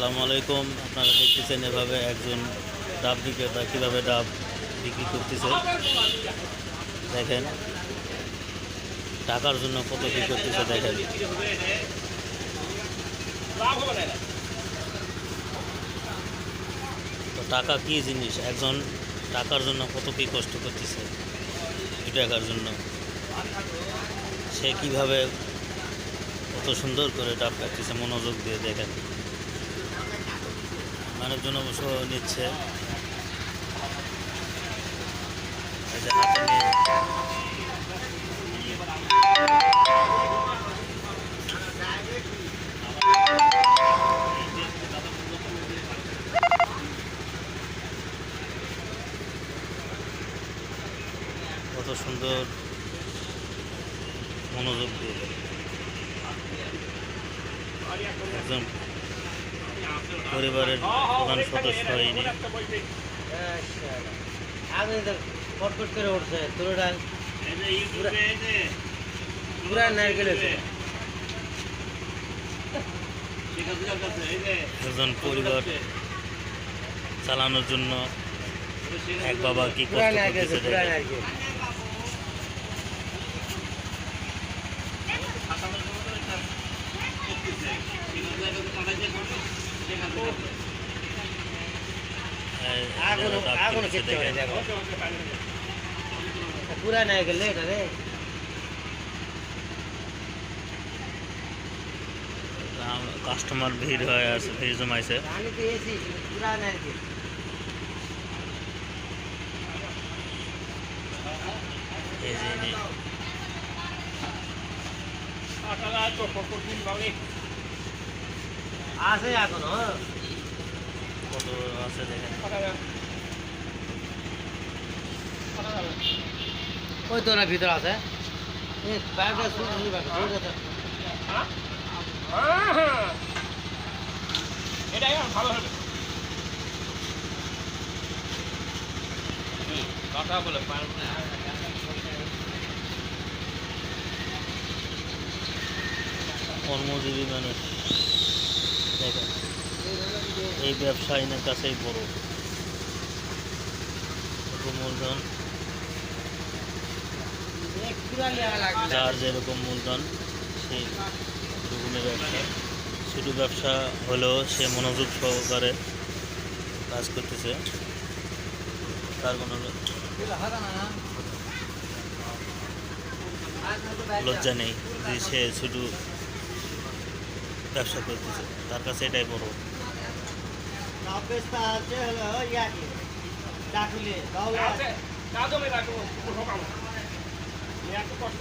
আসসালামু আলাইকুম। আপনারা দেখতেছেন এভাবে একজন ডাব বিক্রেতা কীভাবে ডাব বিক্রি করতেছে। দেখেন, টাকার জন্য কত কী করতেছে দেখেন। তো টাকা কী জিনিস? একজন টাকার জন্য কত কী কষ্ট করতেছে দু টাকার জন্য। সে কীভাবে কত সুন্দর করে ডাব কাটতেছে, মনোযোগ দিয়ে দেখেন। মানুষজন অবশ্য নিচ্ছে। কত সুন্দর মনোযোগ দিয়ে। একজন পরিবারের প্রধান সদস্য হয়নি আগুন ফটফট করে উঠছে তুলোটা পুরা নারকেল হয়েছে একজন পরিবার চালানোর জন্য এক বাবা কি করতেছে নারকেল আগুন খেতে হবে দেখো পুরা নারকেল রে এটা রে। কাস্টমার ভিড় হয়ে আছে ভিড় জমাইছে। এই যে আছে এখনও কত আছে দেখেন। ওই তো না ভিতর আছে। এই ব্যাগটা শুনে শুনে ব্যাগটা শুনে এটাই ভালো হবে। কথা বলে পারব না। কর্মজীবী মানুষ। দেখেন এই ব্যবসায়ীদের কাছেই বড়। মূলধন যার যেরকম মূলধন সেই রকমের ব্যবসা। শুধু ব্যবসা হলেও সে মনোযোগ সহকারে কাজ করতেছে। তার কোনো লজ্জা নেই যে সে শুধু ব্যবসা করতেছে। তার কাছে এটাই বড়। কষ্ট